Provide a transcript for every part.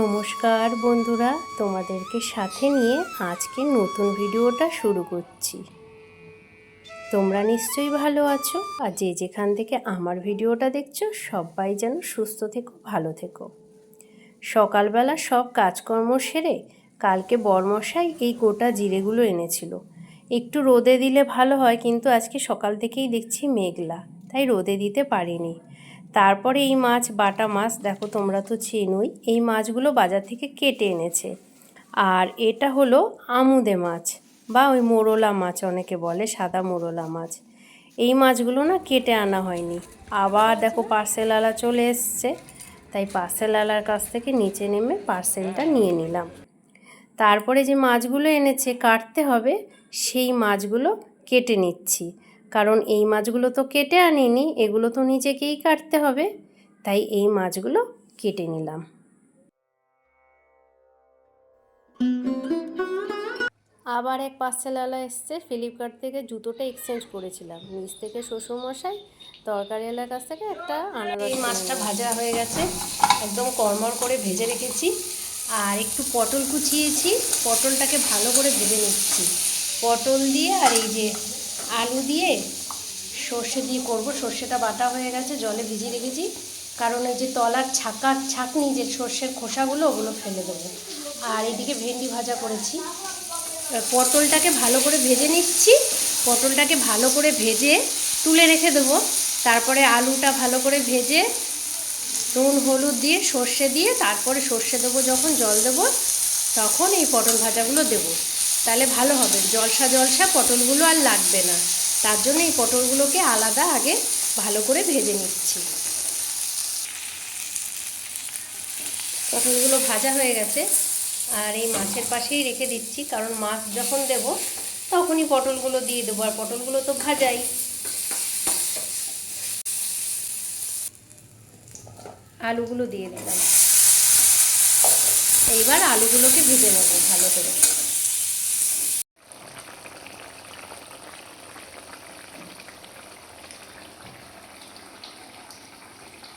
নমস্কার বন্ধুরা, তোমাদেরকে সাথে নিয়ে আজকে নতুন ভিডিওটা শুরু করছি। তোমরা নিশ্চয়ই ভালো আছো আর যে যেখান থেকে আমার ভিডিওটা দেখছ, সবাই যেন সুস্থ থেকো, ভালো থেকো। সকালবেলা সব কাজকর্ম সেরে কালকে বরমশাই এই গোটা জিরেগুলো এনেছিল। একটু রোদে দিলে ভালো হয়, কিন্তু আজকে সকাল থেকেই দেখছি মেঘলা, তাই রোদে দিতে পারিনি। তারপরে এই মাছ, বাটা মাছ, দেখো তোমরা তো চেনোই, এই মাছগুলো বাজার থেকে কেটে এনেছে। আর এটা হলো আমুদে মাছ বা ওই মোরলা মাছ অনেকে বলে, সাদা মোরলা মাছ। এই মাছগুলো না কেটে আনা হয়নি। আবার দেখো পার্সেলওয়ালা চলে এসছে, তাই পার্সেলওয়ালার কাছ থেকে নিচে নেমে পার্সেলটা নিয়ে নিলাম। তারপরে যে মাছগুলো এনেছে, কাটতে হবে, সেই মাছগুলো কেটে নিচ্ছি। কারণ এই মাছগুলো তো কেটে আনিনি এগুলো তো নিজেকেই কাটতে হবে। তাই এই মাছগুলো কেটে নিলাম। আবার এক পার্সেলওয়ালা এসছে ফ্লিপকার্ট থেকে জুতোটা এক্সচেঞ্জ করেছিলাম। নিচ থেকে শ্বশুরমশাই তরকারিওয়ালার কাছ থেকে একটা আনারস এই মাছটা ভাজা হয়ে গেছে একদম কড়মড় করে ভেজে রেখেছি। আর একটু পটল কুচিয়েছি পটলটাকে ভালো করে ভেজে নিচ্ছি। পটল দিয়ে আর এই যে আলু দিয়ে সর্ষে দিয়ে করব। সর্ষেটা বাটা হয়ে গেছে, জলে ভিজিয়ে রেখেছি। কারণ ওই যে তলার ছাকার ছাকনি, যে সর্ষের খোসাগুলো, ওগুলো ফেলে দেবো। আর এদিকে ভেন্ডি ভাজা করেছি। পটলটাকে ভালো করে ভেজে নিচ্ছি। পটলটাকে ভালো করে ভেজে তুলে রেখে দেবো। তারপরে আলুটা ভালো করে ভেজে নুন, হলুদ দিয়ে সর্ষে দিয়ে, তারপরে সর্ষে দেবো যখন, জল দেবো, তখন এই পটল ভাজাগুলো দেবো। তাহলে ভালো হবে। জলসা জলসা পটলগুলো আর লাগবে না। তার জন্য এই পটলগুলোকে আলাদা আগে ভালো করে ভেজে নিচ্ছি। পটলগুলো ভাজা হয়ে গেছে। আর এই মাছের পাশেই রেখে দিচ্ছি, কারণ মাছ যখন দেব তখনই পটলগুলো দিয়ে দেবো, আর পটলগুলো তো ভাজাই। আলুগুলো দিয়ে দিলাম। এইবার আলুগুলোকে ভেজে নেব ভালো করে।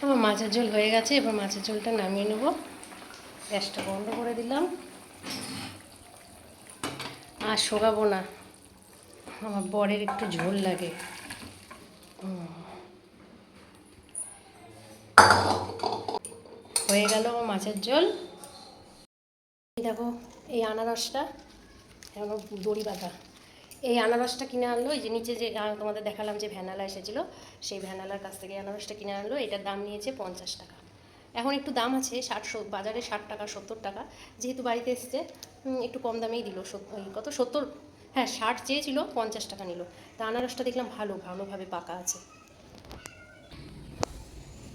আমার মাছের ঝোল হয়ে গেছে এবার মাছের ঝোলটা নামিয়ে নেব। গ্যাসটা বন্ধ করে দিলাম। আর শোকাবো না। আমার বরের একটু ঝোল লাগে। হয়ে গেল আমার মাছের ঝোল। দেখো, এই আনারসটা, এখন দড়ি বাঁধা এই আনারসটা কিনে আনলো, এই যে নিচে যে তোমাদের দেখালাম যে ভ্যানালা এসেছিল, সেই ভ্যানালার কাছ থেকে আনারসটা কিনে আনলো, এটার দাম নিয়েছে পঞ্চাশ টাকা। এখন একটু দাম আছে, ষাট বাজারে ষাট টাকা, সত্তর টাকা, যেহেতু বাড়িতে এসছে একটু কম দামেই দিল কত, সত্তর হ্যাঁ ষাট চেয়েছিল, পঞ্চাশ টাকা নিল। তা আনারসটা দেখলাম ভালো, ভালোভাবে পাকা আছে।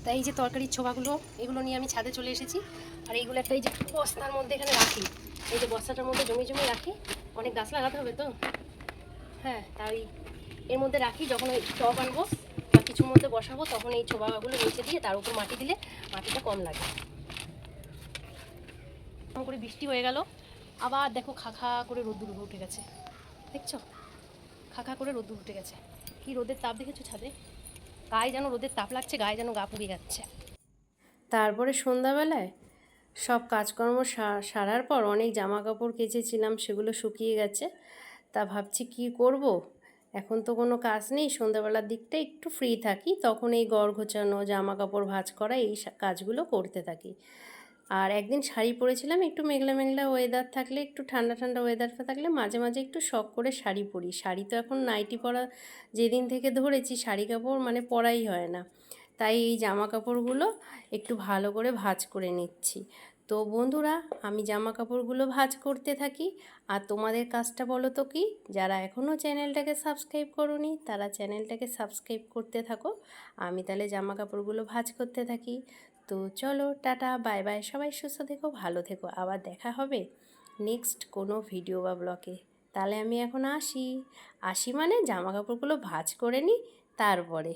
তাই এই যে তরকারির ছোবাগুলো, এগুলো নিয়ে আমি ছাদে চলে এসেছি, আর এইগুলো একটা এই যে বস্তার মধ্যে এখানে রাখি। এই যে বস্তাটার মধ্যে জমি জমি রাখি, অনেক গাছ লাগাতে হবে তো? হ্যাঁ তাই এর মধ্যে রাখি, যখন ওই টব আনব বা কিছুর মধ্যে বসাবো, তখন এই ছোবাগুলো নিচে দিয়ে তার উপর মাটি দিলে মাটিটা কম লাগে। কম করে বৃষ্টি হয়ে গেল। আবার দেখো খা খা করে রোদ্দুর উঠে গেছে। দেখছ? খা খা করে রোদ্দুর উঠে গেছে। কি রোদের তাপ দেখেছ ছাদে? গায়ে যেন রোদের তাপ লাগছে, গায়ে যেন গা পুড়ে যাচ্ছে। তারপরে সন্ধ্যাবেলায় সব কাজকর্ম সারার পর অনেক জামা কাপড় কেচেছিলাম, সেগুলো শুকিয়ে গেছে। তা ভাবছি কি করব। এখন তো কোনো কাজ নেই, সন্ধ্যাবেলার দিকটা একটু ফ্রি থাকি, তখন এই গড় ঘোচানো জামা কাপড় ভাজ করা, এই কাজগুলো করতে থাকি। আর একদিন শাড়ি পরেছিলাম, একটু মেঘলা মেঘলা ওয়েদার থাকলে, একটু ঠান্ডা ঠান্ডা ওয়েদারটা থাকলে মাঝে মাঝে একটু শখ করে শাড়ি পরি। শাড়ি তো এখন নাইটি পরা, যেদিন থেকে ধরেছি শাড়ি কাপড় মানে পরাই হয় না। তাই এই জামা কাপড়গুলো একটু ভালো করে ভাজ করে নিচ্ছি। তো বন্ধুরা, আমি জামা কাপড়গুলো ভাজ করতে থাকি। আর তোমাদের কাজটা বলো তো কি? যারা এখনও চ্যানেলটাকে সাবস্ক্রাইব করনি, তারা চ্যানেলটাকে সাবস্ক্রাইব করতে থাকো। আমি তাহলে জামা কাপড়গুলো ভাজ করতে থাকি। তো চলো, টাটা, বাই বাই। সবাই সুস্থ থেকো, ভালো থেকো। আবার দেখা হবে নেক্সট কোনো ভিডিও বা ব্লগে। তাহলে আমি এখন আসি। আসি মানে জামা কাপড়গুলো ভাজ করে নিই তারপরে।